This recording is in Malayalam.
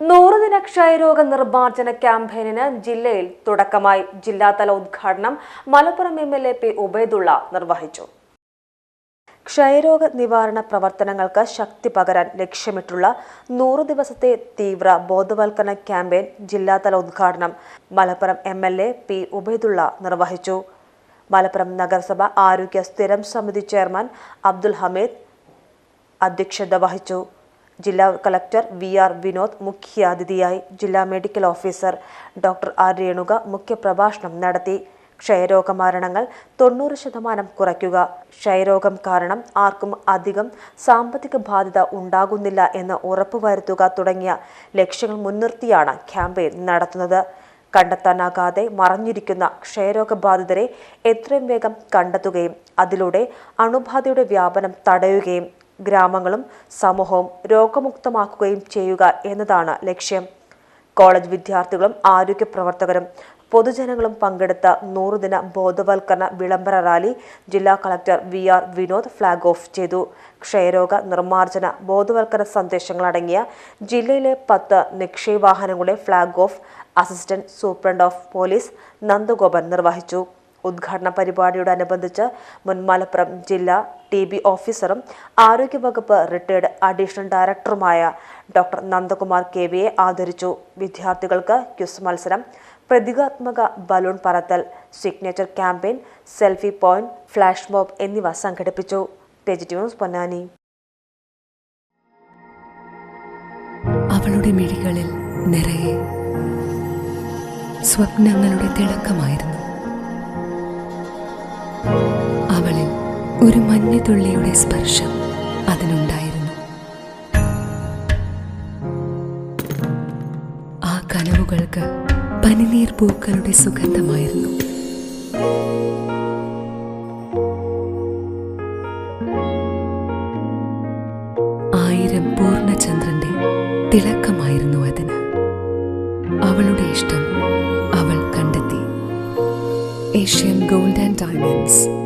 നൂറുദിന ക്ഷയരോഗ നിർമ്മാർജന ക്യാമ്പയിനിന് ജില്ലയിൽ തുടക്കമായി ജില്ലാതല ഉദ്ഘാടനം Malappuram M L A P Ubaidulla നിർവഹിച്ചു. ക്ഷയരോഗ നിവാരണ പ്രവർത്തനങ്ങൾക്ക് ശക്തി പകരാൻ ലക്ഷ്യമിട്ടുള്ള നൂറു ദിവസത്തെ തീവ്ര ബോധവൽക്കരണ ക്യാമ്പയിൻ ജില്ലാതല ഉദ്ഘാടനം Malappuram M L A P Ubaidulla നിർവഹിച്ചു. മലപ്പുറം നഗരസഭ ആരോഗ്യ സ്ഥിരം സമിതി ചെയർമാൻ അബ്ദുൽ ഹമീദ് അധ്യക്ഷത വഹിച്ചു. ജില്ലാ കളക്ടർ വി ആർ വിനോദ് മുഖ്യാതിഥിയായി ജില്ലാ medical officer doctor R Renuka മുഖ്യപ്രഭാഷണം നടത്തി. ക്ഷയരോഗ മരണങ്ങൾ തൊണ്ണൂറ് ശതമാനം കുറയ്ക്കുക. ക്ഷയരോഗം കാരണം ആർക്കും അധികം സാമ്പത്തിക ബാധ്യത ഉണ്ടാകുന്നില്ല എന്ന് ഉറപ്പുവരുത്തുക തുടങ്ങിയ ലക്ഷ്യങ്ങൾ മുൻനിർത്തിയാണ് ക്യാമ്പയിൻ നടത്തുന്നത്. കണ്ടെത്താനാകാതെ മറഞ്ഞിരിക്കുന്ന ക്ഷയരോഗബാധിതരെ എത്രയും വേഗം കണ്ടെത്തുകയും അതിലൂടെ അണുബാധയുടെ വ്യാപനം തടയുകയും ഗ്രാമങ്ങളും സമൂഹവും രോഗമുക്തമാക്കുകയും ചെയ്യുക എന്നതാണ് ലക്ഷ്യം. കോളേജ് വിദ്യാർത്ഥികളും ആരോഗ്യ പ്രവർത്തകരും പൊതുജനങ്ങളും പങ്കെടുത്ത നൂറുദിന ബോധവൽക്കരണ വിളംബര റാലി ജില്ലാ collector V R Vinod flag off ചെയ്തു. ക്ഷയരോഗ നിർമ്മാർജന ബോധവൽക്കരണ സന്ദേശങ്ങളടങ്ങിയ ജില്ലയിലെ പത്ത് നിക്ഷേവാഹനങ്ങളുടെ flag off assistant superintendent of police Nandagopan നിർവഹിച്ചു. ഉദ്ഘാടന പരിപാടിയോടനുബന്ധിച്ച് മുൻ മലപ്പുറം ജില്ലാ ടി ബി ഓഫീസറും ആരോഗ്യവകുപ്പ് റിട്ടയർഡ് അഡീഷണൽ ഡയറക്ടറുമായ ഡോക്ടർ നന്ദകുമാർ കെ വിയെ ആദരിച്ചു. വിദ്യാർത്ഥികൾക്ക് ക്യുസ് മത്സരം പ്രതീകാത്മക balloon പറത്തൽ signature campaign selfie point flash mob എന്നിവ സംഘടിപ്പിച്ചു. ടെജിറ്റി ന്യൂസ് പൊന്നാനി. അവളുടെ മിഴികളിൽ നിറയെ സ്വപ്നങ്ങളുടെ തിളക്കമായിരുന്നു. ഒരു മഞ്ഞത്തുള്ളിയുടെ സ്പർശം അതിനുണ്ടായിരുന്നു. ആ കനവുകൾക്ക് പനിനീർ പൂക്കളുടെ സുഗന്ധമായിരുന്നു. ആയിരം പൂർണചന്ദ്രന്റെ തിളക്കമായിരുന്നു അതിന്. അവളുടെ ഇഷ്ടം അവൾ കണ്ടെത്തി. Asian Gold and Diamonds.